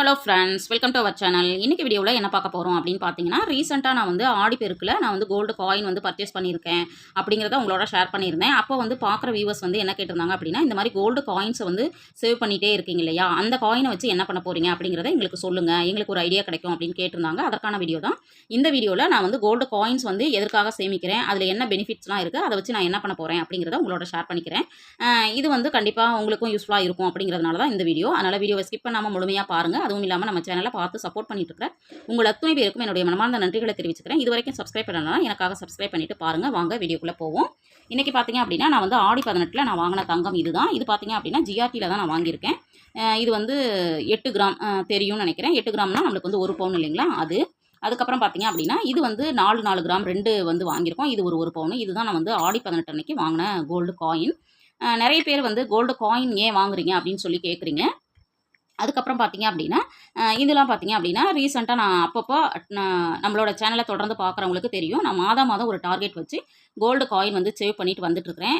Hello friends welcome to our channel இன்னைக்கு வீடியோவில் என்ன பார்க்க போகிறோம் அப்படின்னு பார்த்தீங்கன்னா ரீசெண்டாக நான் வந்து ஆடி பெருக்கில் நான் வந்து கோல்டு காயின் வந்து பர்ச்சேஸ் பண்ணியிருக்கேன் அப்படிங்கிறத உங்களோட ஷேர் பண்ணியிருந்தேன். அப்போ வந்து பார்க்குற வியூவர்ஸ் வந்து என்ன கேட்டிருந்தாங்க அப்படின்னா இந்த மாதிரி கோல்டு காயின்ஸை வந்து சேவ் பண்ணிகிட்டே இருக்கீங்க இல்லையா? அந்த காயினை வச்சு என்ன பண்ண போகிறீங்க அப்படிங்கிறத எங்களுக்கு சொல்லுங்கள் எங்களுக்கு ஒரு ஐடியா கிடைக்கும் அப்படின்னு கேட்டிருந்தாங்க. அதற்கான வீடியோ தான். இந்த வீடியோவில் நான் வந்து கோல்டு காயின்ஸ் வந்து எதற்காக சேமிக்கிறேன் அதில் என்ன பெனிஃபிட்ஸ்லாம் இருக்குது அதை வச்சு நான் என்ன பண்ண போகிறேன் அப்படிங்கிறத உங்களோட ஷேர் பண்ணிக்கிறேன். இது வந்து கண்டிப்பாக உங்களுக்கும் யூஸ்ஃபுல்லாக இருக்கும் அப்படிங்கிறதுனால தான் இந்த வீடியோ அதனால் வீடியோவை ஸ்கிப் பண்ணாமல் முழுமையாக பாருங்கள் அதுவும் இல்லாமல் நம்ம சேனலை பார்த்து சப்போர்ட் பண்ணிட்டு இருக்கிற உங்கள் அத்துணை பேருக்கும் என்னுடைய மனமார்ந்த நன்றிகளை தெரிவிச்சுக்கிறேன். இது வரைக்கும் சப்ஸ்கிரைப் பண்ணலாம் எனக்காக சப்ஸ்கிரைப் பண்ணிட்டு பாருங்கள் வாங்க வீடியோக்குள்ளே போவோம். இன்றைக்கி பார்த்தீங்க அப்படின்னா நான் வந்து ஆடி பதினெட்டில் நான் வாங்கின தங்கம் இதுதான். இது பார்த்தீங்க அப்படின்னா ஜிஆர்டியில் தான் நான் வாங்கியிருக்கேன். இது வந்து எட்டு கிராம் தெரியும்னு நினைக்கிறேன். எட்டு கிராம்னா நம்மளுக்கு வந்து ஒரு பவுன் இல்லைங்களா? அது. அதுக்கப்புறம் பார்த்தீங்க அப்படின்னா இது வந்து நாலு நாலு கிராம் ரெண்டு வந்து வாங்கியிருக்கோம். இது ஒரு ஒரு பவுன். இதுதான் நான் வந்து ஆடி பதினெட்டு அன்னைக்கு வாங்கின கோல்டு காயின் நிறைய பேர் வந்து கோல்டு காயின் ஏன் வாங்குறீங்க அப்படின்னு சொல்லி கேட்குறீங்க அதுக்கப்புறம் பார்த்தீங்க அப்படின்னா இதெல்லாம் பார்த்தீங்க அப்படின்னா ரீசெண்டாக நான் அப்பப்போ நம்மளோட சேனலை தொடர்ந்து பார்க்குறவங்களுக்கு தெரியும். நான் மாதம் மாதம் ஒரு டார்கெட் வச்சு கோல்டு காயின் வந்து சேவ் பண்ணிட்டு வந்துட்டுருக்கிறேன்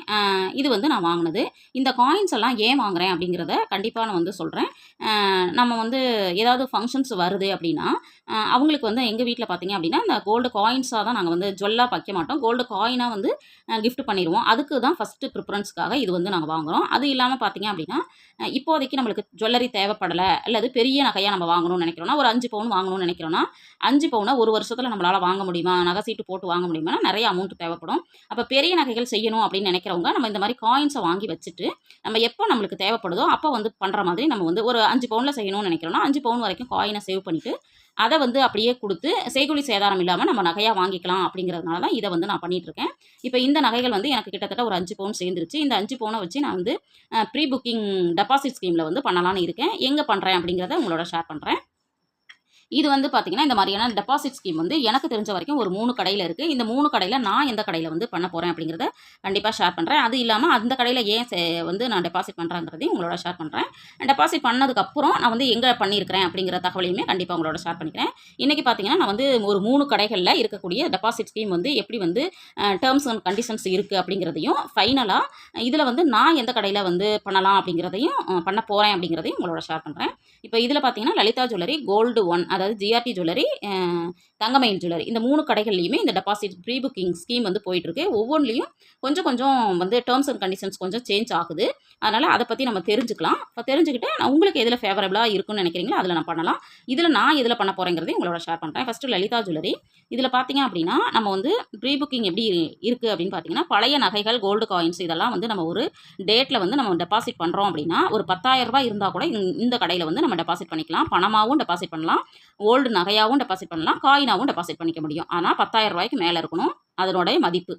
இது வந்து நான் வாங்கினது. இந்த காயின்ஸ் எல்லாம் ஏன் வாங்குறேன் அப்படிங்கிறத கண்டிப்பாக நான் வந்து சொல்கிறேன் நம்ம வந்து ஏதாவது ஃபங்க்ஷன்ஸ் வருது அப்படின்னா அவங்களுக்கு வந்து எங்கள் வீட்டில் பார்த்தீங்க அப்படின்னா இந்த கோல்டு காயின்ஸாக தான் நாங்கள் வந்து ஜுவல்லாக வைக்க மாட்டோம். கோல்டு காயினாக வந்து கிஃப்ட் பண்ணிடுவோம். அதுக்கு தான் ஃபஸ்ட்டு ப்ரிஃபரன்ஸ்க்காக இது வந்து நாங்கள் வாங்குகிறோம் அது இல்லாமல் பார்த்தீங்க அப்படின்னா இப்போதைக்கு நம்மளுக்கு ஜுவல்லரி தேவைப்படலை அல்லது பெரிய நகையாக நம்ம வாங்கணும்னு நினைக்கிறோம்னா ஒரு அஞ்சு பவுன் வாங்கணும்னு நினைக்கிறோன்னா அஞ்சு பவுனை ஒரு வருஷத்தில் நம்மளால் வாங்க முடியுமா? நகை சீட்டு போட்டு வாங்க முடியுமானா நிறைய அமௌண்ட் தேவைப்படும். அப்போ பெரிய நகைகள் செய்யணும் அப்படின்னு நினைக்கிறவங்க நம்ம இந்த மாதிரி காயின்ஸை வாங்கி வச்சுட்டு நம்ம எப்போ நம்மளுக்கு தேவைப்படுதோ அப்போ வந்து பண்ணுற மாதிரி நம்ம வந்து ஒரு அஞ்சு பவுனில் செய்யணும்னு நினைக்கிறோன்னா அஞ்சு பவுன் வரைக்கும் காயினை சேவ் பண்ணிவிட்டு அதை வந்து அப்படியே கொடுத்து செய்குலி சேதாரம் இல்லாமல் நம்ம நகையாக வாங்கிக்கலாம் அப்படிங்கிறதுனால தான் இதை வந்து நான் பண்ணிகிட்டு இருக்கேன் இப்போ இந்த நகைகள் வந்து எனக்கு கிட்டத்தட்ட ஒரு அஞ்சு பவுன் சேர்ந்துருச்சு. இந்த அஞ்சு பவுனை வச்சு நான் வந்து ப்ரீ புக்கிங் டெபாசிட் ஸ்கீமில் வந்து பண்ணலான்னு இருக்கேன். எங்கே பண்ணுறேன் அப்படிங்கிறத உங்களோட ஷேர் பண்ணுறேன் இது வந்து பார்த்தீங்கன்னா இந்த மாதிரியான டெபாசிட் ஸ்கீம் வந்து எனக்கு தெரிஞ்ச வரைக்கும் ஒரு மூணு கடையில் இருக்குது இந்த மூணு கடையில் நான் எந்த கடையில் வந்து பண்ண போகிறேன் அப்படிங்கிறத கண்டிப்பாக ஷேர் பண்ணுறேன் அது இல்லாமல் அந்த கடையில் ஏன் சே- வந்து நான் டெபாசிட் பண்ணுறேங்கிறதையும் உங்களோட ஷேர் பண்ணுறேன் டெபாசிட் பண்ணதுக்கப்புறம் நான் வந்து எங்கே பண்ணியிருக்கிறேன் அப்படிங்கிற தகவலையுமே கண்டிப்பாக உங்களோட ஷேர் பண்ணிக்கிறேன். இன்றைக்கி பார்த்தீங்கன்னா நான் வந்து ஒரு மூணு கடைகளில் இருக்கக்கூடிய டெபாசிட் ஸ்கீம் வந்து எப்படி வந்து டேர்ம்ஸ் அண்ட் கண்டிஷன்ஸ் இருக்குது அப்படிங்கிறதையும் ஃபைனலாக இதில் வந்து நான் எந்த கடையில் வந்து பண்ணலாம் அப்படிங்கிறதையும் பண்ண போகிறேன் அப்படிங்கிறதையும் உங்களோட ஷேர் பண்ணுறேன் இப்போ இதில் பார்த்தீங்கன்னா லலிதா ஜுவல்லரி கோல்டு ஒன் அதாவது ஜிஆர்டி ஜுவல்லரி தங்கமயில் ஜுவல்லரி இந்த மூணு கடைகள்லையுமே இந்த டெபாசிட் ப்ரீ புக்கிங் ஸ்கீம் வந்து போயிட்டுருக்கு. ஒவ்வொன்றிலையும் கொஞ்சம் கொஞ்சம் வந்து டேர்ம்ஸ் அண்ட் கண்டிஷன்ஸ் கொஞ்சம் சேஞ்ச் ஆகுது. அதனால் அதை பற்றி நம்ம தெரிஞ்சுக்கலாம். இப்போ தெரிஞ்சுக்கிட்டு நான் உங்களுக்கு எதில் ஃபேவரபுளாக இருக்குன்னு நினைக்கிறீங்களோ அதில் நான் பண்ணலாம். இதில் நான் இதில் பண்ண போகிறேங்கிறதையும் உங்களோட ஷேர் பண்ணுறேன் ஃபஸ்ட்டு லலிதா ஜுவல்லரி இதில் பார்த்தீங்க அப்படின்னா நம்ம வந்து ப்ரீ புக்கிங் எப்படி இருக்குது அப்படின்னு பார்த்தீங்கன்னா பழைய நகைகள் கோல்டு காயின்ஸ் இதெல்லாம் வந்து நம்ம ஒரு டேட்டில் வந்து நம்ம டெபாசிட் பண்ணுறோம் அப்படின்னா ஒரு 10000 ரூபாய் இருந்தால் கூட இந்த- இந்த கடையில் வந்து நம்ம டெபாசிட் பண்ணிக்கலாம். பணமாகவும் டெபாசிட் பண்ணலாம். ஓல்டு நகையாகவும் டெபாசிட் பண்ணலாம் காயினாகவும் டெபாசிட் பண்ணிக்க முடியும். ஆனால் 10000 ரூபாய்க்கு மேலே இருக்கணும் அதனுடைய மதிப்பு.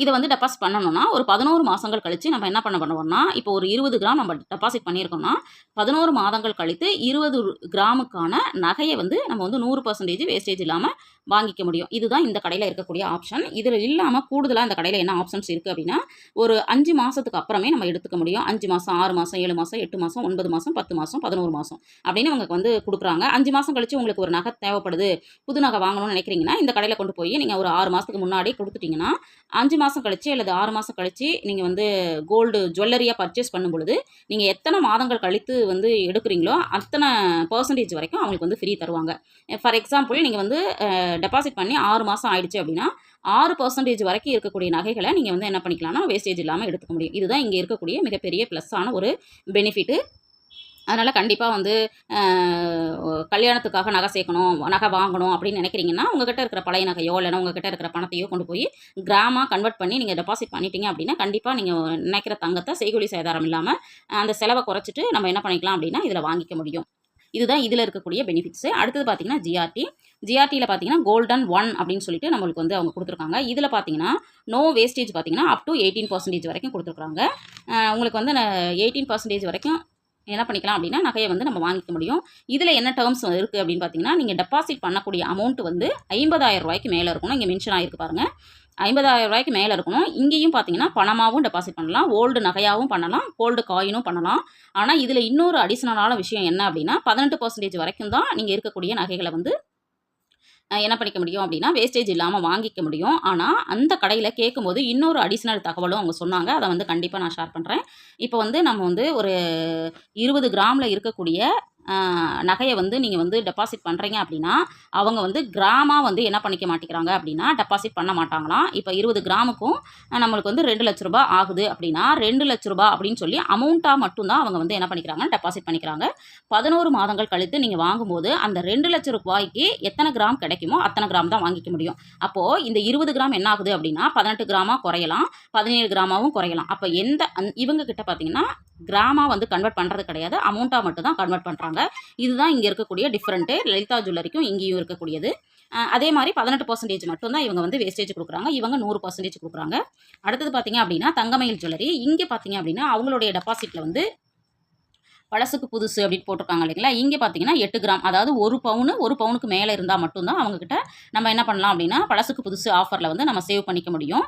இதை வந்து டெபாசிட் பண்ணணும்னா ஒரு பதினோரு மாதங்கள் கழித்து நம்ம என்ன பண்ண பண்ணுவோம்னா இப்போ ஒரு இருபது கிராம் நம்ம டெபாசிட் பண்ணியிருக்கோம்னா பதினோரு மாதங்கள் கழித்து இருபது கிராமுக்கான நகையை வந்து நம்ம வந்து நூறு பர்சன்டேஜ் வேஸ்டேஜ் இல்லாமல் வாங்கிக்க முடியும். இதுதான் இந்த கடையில் இருக்கக்கூடிய ஆப்ஷன் இதில் இல்லாமல் கூடுதலாக இந்த கடையில் என்ன ஆப்ஷன்ஸ் இருக்குது அப்படின்னா ஒரு அஞ்சு மாதத்துக்கு அப்புறமே நம்ம எடுத்துக்க முடியும். அஞ்சு மாதம் ஆறு மாதம் ஏழு மாதம் எட்டு மாதம் ஒன்பது மாதம் பத்து மாதம் பதினோரு மாதம் அப்படின்னு அவங்க வந்து கொடுக்குறாங்க. அஞ்சு மாதம் கழித்து உங்களுக்கு ஒரு நகை தேவைப்படுது புது நகை வாங்கணும்னு நினைக்கிறீங்கன்னா இந்த கடையில் கொண்டு போய் நீங்கள் ஒரு ஆறு மாதத்துக்கு முன்னாடி கொடுத்துட்டிங்கன்னா அஞ்சு மாதம் கழிச்சு அல்லது ஆறு மாதம் கழிச்சு நீங்கள் வந்து கோல்டு ஜுவல்லரியாக பர்ச்சேஸ் பண்ணும் பொழுது நீங்கள் எத்தனை மாதங்கள் கழித்து வந்து எடுக்கிறீங்களோ அத்தனை பர்சன்டேஜ் வரைக்கும் அவங்களுக்கு வந்து ஃப்ரீ தருவாங்க. ஃபார் எக்ஸாம்பிள் நீங்கள் வந்து டெபாசிட் பண்ணி ஆறு மாதம் ஆயிடுச்சு அப்படின்னா ஆறு பர்சன்டேஜ் வரைக்கும் இருக்கக்கூடிய நகைகளை நீங்கள் வந்து என்ன பண்ணிக்கலாம்னா வேஸ்டேஜ் இல்லாமல் எடுத்துக்க முடியும். இதுதான் இங்கே இருக்கக்கூடிய மிகப்பெரிய ப்ளஸ்ஸான ஒரு பெனிஃபிட்டு அதனால் கண்டிப்பாக வந்து கல்யாணத்துக்காக நகை சேர்க்கணும் நகை வாங்கணும் அப்படின்னு நினைக்கிறீங்கன்னா உங்ககிட்ட இருக்கிற பழைய நகையோ இல்லைன்னா உங்ககிட்ட இருக்கிற பணத்தையோ கொண்டு போய் கிராமாக கன்வெர்ட் பண்ணி நீங்கள் டெபாசிட் பண்ணிட்டீங்க அப்படின்னா கண்டிப்பாக நீங்கள் நினைக்கிற தங்கத்தை செய்கூலி சேதாரம் இல்லாமல் அந்த செலவை குறைச்சிட்டு நம்ம என்ன பண்ணிக்கலாம் அப்படின்னா இதில் வாங்கிக்க முடியும். இதுதான் இதில் இருக்கக்கூடிய பெனிஃபிட்ஸு அடுத்தது பார்த்தீங்கன்னா ஜிஆர்டி ஜிஆர்டியில் பார்த்தீங்கன்னா கோல்டன் ஒன் அப்படின்னு சொல்லிட்டு நம்மளுக்கு வந்து அவங்க கொடுத்துருக்காங்க. இதில் பார்த்தீங்கன்னா நோ வேஸ்டேஜ் பார்த்தீங்கன்னா அப் டு எயிட்டீன் பர்சன்டேஜ் வரைக்கும் கொடுத்துருக்காங்க. உங்களுக்கு வந்து எயிட்டீன் பர்சன்டேஜ் வரைக்கும் என்ன பண்ணிக்கலாம் அப்படின்னா நகையை வந்து நம்ம வாங்கிக்க முடியும். இதில் என்ன டேர்ம்ஸ் இருக்குது அப்படின்னு பார்த்தீங்கன்னா நீங்கள் டெபாசிட் பண்ணக்கூடிய அமௌண்ட் வந்து ஐம்பதாயிரம் ரூபாய்க்கு மேலே இருக்கணும். இங்கே மென்ஷன் ஆகிருக்கு பாருங்கள் ஐம்பதாயிரம் ரூபாய்க்கு மேலே இருக்கணும். இங்கேயும் பார்த்தீங்கன்னா பணமாகவும் டெபாசிட் பண்ணலாம். ஓல்டு நகையாகவும் பண்ணலாம். கோல்டு காயினும் பண்ணலாம். ஆனால் இதில் இன்னொரு அடிஷ்னலான விஷயம் என்ன அப்படின்னா பதினெட்டு பர்சன்டேஜ் வரைக்கும் தான் நீங்கள் இருக்கக்கூடிய நகைகளை வந்து என்ன பண்ணிக்க முடியும் அப்படின்னா வேஸ்டேஜ் இல்லாமல் வாங்கிக்க முடியும். ஆனால் அந்த கடையில் கேட்கும்போது இன்னொரு அடிஷ்னல் தகவலும் அவங்க சொன்னாங்க. அதை வந்து கண்டிப்பாக நான் ஷேர் பண்ணுறேன் இப்போ வந்து நம்ம வந்து ஒரு இருபது கிராமில் இருக்கக்கூடிய நகையை வந்து நீங்கள் வந்து டெபாசிட் பண்ணுறீங்க அப்படின்னா அவங்க வந்து கிராமாக வந்து என்ன பண்ணிக்க மாட்டேங்கிறாங்க அப்படின்னா டெபாசிட் பண்ண மாட்டாங்களாம். இப்போ இருபது கிராமுக்கும் நம்மளுக்கு வந்து ரெண்டு லட்ச ரூபா ஆகுது அப்படின்னா ரெண்டு லட்ச ரூபா அப்படின்னு சொல்லி அமௌண்ட்டாக மட்டும்தான் அவங்க வந்து என்ன பண்ணிக்கிறாங்க டெபாசிட் பண்ணிக்கிறாங்க. பதினோரு மாதங்கள் கழித்து நீங்கள் வாங்கும்போது அந்த ரெண்டு லட்ச ரூபாய்க்கு எத்தனை கிராம் கிடைக்குமோ அத்தனை கிராம் தான் வாங்கிக்க முடியும். அப்போது இந்த இருபது கிராம் என்ன ஆகுது அப்படின்னா பதினெட்டு கிராமாக குறையலாம் பதினேழு கிராமாவும் குறையலாம். அப்போ எந்த அந் இவங்க கிட்ட பார்த்தீங்கன்னா கிராமாக வந்து கன்வெர்ட் பண்ணுறது கிடையாது அமௌண்ட்டாக மட்டும் தான் கன்வெர்ட் பண்ணுறாங்க இதுதான் இங்கே இருக்கக்கூடிய டிஃப்ரெண்ட்டு லலிதா ஜுவல்லரிக்கும் இங்கேயும் இருக்கக்கூடியது. அதே மாதிரி பதினெட்டு பர்சன்டேஜ் மட்டும்தான் இவங்க வந்து வேஸ்டேஜ் கொடுக்குறாங்க. இவங்க நூறு பர்சன்டேஜ் கொடுக்குறாங்க. அடுத்தது பார்த்தீங்க அப்படின்னா தங்கமயில் ஜுவல்லரி இங்கே பார்த்தீங்க அப்படின்னா அவங்களுடைய டெபாசிட்டில் வந்து பழசுக்கு புதுசு அப்படின்னு போட்டிருக்காங்க இல்லைங்களா? இங்கே பார்த்தீங்கன்னா எட்டு கிராம் அதாவது ஒரு பவுனு ஒரு பவுனுக்கு மேலே இருந்தால் மட்டும்தான் அவங்கக்கிட்ட நம்ம என்ன பண்ணலாம் அப்படின்னா பழசுக்கு புதுசு ஆஃபரில் வந்து நம்ம சேவ் பண்ணிக்க முடியும்.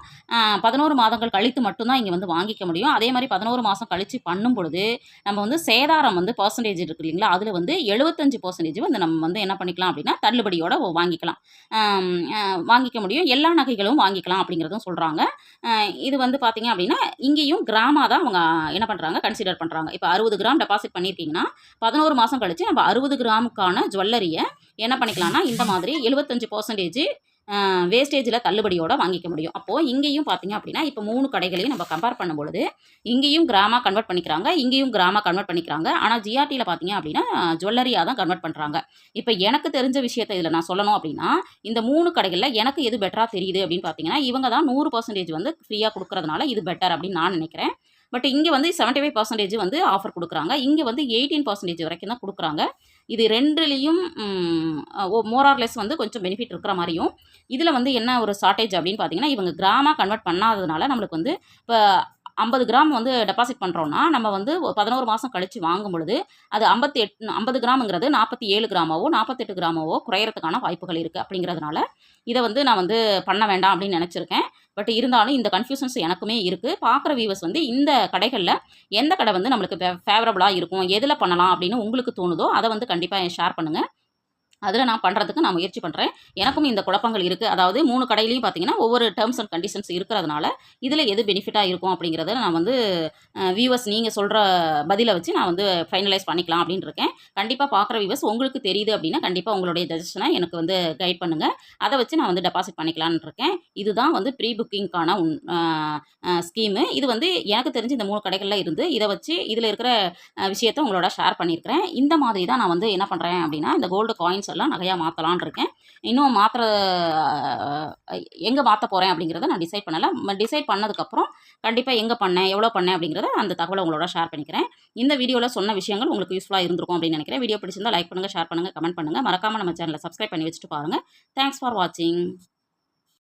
பதினோரு மாதங்கள் கழித்து மட்டும்தான் இங்கே வந்து வாங்கிக்க முடியும். அதே மாதிரி பதினோரு மாதம் கழித்து பண்ணும் பொழுது நம்ம வந்து சேதாரம் வந்து பர்சன்டேஜ் இருக்குது இல்லைங்களா? அதில் வந்து எழுபத்தஞ்சு பர்சன்டேஜ் வந்து நம்ம வந்து என்ன பண்ணிக்கலாம் அப்படின்னா தள்ளுபடியோட வாங்கிக்கலாம். வாங்கிக்க முடியும். எல்லா நகைகளும் வாங்கிக்கலாம் அப்படிங்கிறதும் சொல்கிறாங்க இது வந்து பார்த்தீங்க அப்படின்னா இங்கேயும் கிராமாக தான் அவங்க என்ன பண்ணுறாங்க கன்சிடர் பண்ணுறாங்க இப்போ அறுபது கிராம் டெபாசிட் பண்ணியிருக்கீங்கன்னா பதினோரு மாதம் கழிச்சு நம்ம அறுபது கிராமுக்கான ஜுவல்லரியை என்ன பண்ணிக்கலாம்னா இந்த மாதிரி எழுபத்தஞ்சு பர்சன்டேஜ் வேஸ்டேஜில் தள்ளுபடியோடு வாங்கிக்க முடியும். அப்போது இங்கேயும் பார்த்தீங்க அப்படின்னா இப்போ மூணு கடைகளையும் நம்ம கம்பேர் பண்ணும்பொழுது இங்கேயும் கிராமாக கன்வெர்ட் பண்ணிக்கிறாங்க இங்கேயும் கிராமாக கன்வெர்ட் பண்ணிக்கிறாங்க. ஆனால் ஜிஆர்டியில் பார்த்தீங்க அப்படின்னா ஜுவல்லரியாக தான் கன்வெர்ட் பண்ணுறாங்க இப்போ எனக்கு தெரிஞ்ச விஷயத்தை இதில் நான் சொல்லணும் அப்படின்னா இந்த மூணு கடைகளில் எனக்கு எது பெட்டராக தெரியுது அப்படின்னு பார்த்தீங்கன்னா இவங்க தான் நூறு பர்சன்டேஜ் வந்து ஃப்ரீயாக கொடுக்கறதுனால இது பெட்டர் அப்படின்னு நான் நினைக்கிறேன். பட் இங்கே வந்து 75% ஃபைவ் பர்சன்டேஜ் வந்து ஆஃபர் கொடுக்குறாங்க. இங்கே வந்து எயிட்டீன் பர்சன்டேஜ் வரைக்கும் தான் கொடுக்குறாங்க. இது ரெண்டுலேயும் மோரார்லெஸ் வந்து கொஞ்சம் பெனிஃபிட் இருக்கிற மாதிரியும். இதில் வந்து என்ன ஒரு ஷார்ட்டேஜ் அப்படின்னு பார்த்தீங்கன்னா இவங்க கிராமாக கன்வெர்ட் பண்ணாததுனால நம்மளுக்கு வந்து இப்போ ஐம்பது கிராம் வந்து டெபாசிட் பண்ணுறோன்னா நம்ம வந்து பதினோரு மாதம் கழித்து வாங்கும் பொழுது அது ஐம்பத்தி எட் ஐம்பது கிராமுங்கிறது நாற்பத்தி ஏழு கிராமாவோ நாற்பத்தெட்டு கிராமாவோ குறையிறதுக்கான வாய்ப்புகள் இருக்குது அப்படிங்கிறதுனால இதை வந்து நான் வந்து பண்ண வேண்டாம் அப்படின்னு நினச்சிருக்கேன். பட் இருந்தாலும் இந்த கன்ஃபியூஷன்ஸ் எனக்குமே இருக்குது பார்க்குற வியூவர்ஸ் வந்து இந்த கடைகளில் எந்த கடை வந்து நம்மளுக்கு ஃபேவரபுளாக இருக்கும் எதில் பண்ணலாம் அப்படின்னு உங்களுக்கு தோணுதோ அதை வந்து கண்டிப்பாக ஷேர் பண்ணுங்கள் அதில் நான் பண்ணுறதுக்கு நான் முயற்சி பண்ணுறேன் எனக்கும் இந்த குழப்பங்கள் இருக்குது அதாவது மூணு கடையிலையும் பார்த்தீங்கன்னா ஒவ்வொரு டேர்ம்ஸ் அண்ட் கண்டிஷன்ஸ் இருக்கிறதுனால இதில் எது பெனிஃபிட்டாக இருக்கும் அப்படிங்கிறத நான் வந்து வியூவர்ஸ் நீங்கள் சொல்கிற பதிலை வச்சு நான் வந்து ஃபைனலைஸ் பண்ணிக்கலாம் அப்படின்னு இருக்கேன் கண்டிப்பாக பார்க்குற வியூவர்ஸ் உங்களுக்கு தெரியுது அப்படின்னா கண்டிப்பாக உங்களுடைய சஜஷனை எனக்கு வந்து கைட் பண்ணுங்கள் அதை வச்சு நான் வந்து டெபாசிட் பண்ணிக்கலான்னு இருக்கேன் இதுதான் வந்து ப்ரீ புக்கிங்க்கான ஸ்கீமு இது வந்து எனக்கு தெரிஞ்சு இந்த மூணு கடைகளில் இருந்து இதை வச்சு இதில் இருக்கிற விஷயத்தை உங்களோட ஷேர் பண்ணியிருக்கிறேன் இந்த மாதிரி தான் நான் வந்து என்ன பண்ணுறேன் அப்படின்னா இந்த கோல்டு காயின்ஸ் எல்லாம் நகையாக மாற்றலான் இருக்கேன். இன்னும் மாற்றுற எங்கே மாற்ற போகிறேன் அப்படிங்கிறத நான் டிசைட் பண்ணலை. டிசைட் பண்ணதுக்கப்புறம் கண்டிப்பாக எங்கே பண்ணேன் எவ்வளோ பண்ணேன் அப்படிங்கிறத அந்த தகவலை உங்களோட ஷேர் பண்ணிக்கிறேன். இந்த வீடியோவில் சொன்ன விஷயங்கள் உங்களுக்கு யூஸ்ஃபுல்லாக இருந்திருக்கும் அப்படின்னு நினைக்கிறேன். வீடியோ பிடிச்சிருந்தா லைக் பண்ணுங்கள் ஷேர் பண்ணுங்கள் கமெண்ட் பண்ணுங்கள் மறக்காமல் நம்ம சேனலை சப்ஸ்கிரைப் பண்ணி வச்சுட்டு பாருங்கள் தேங்க்ஸ் ஃபார் வாட்சிங்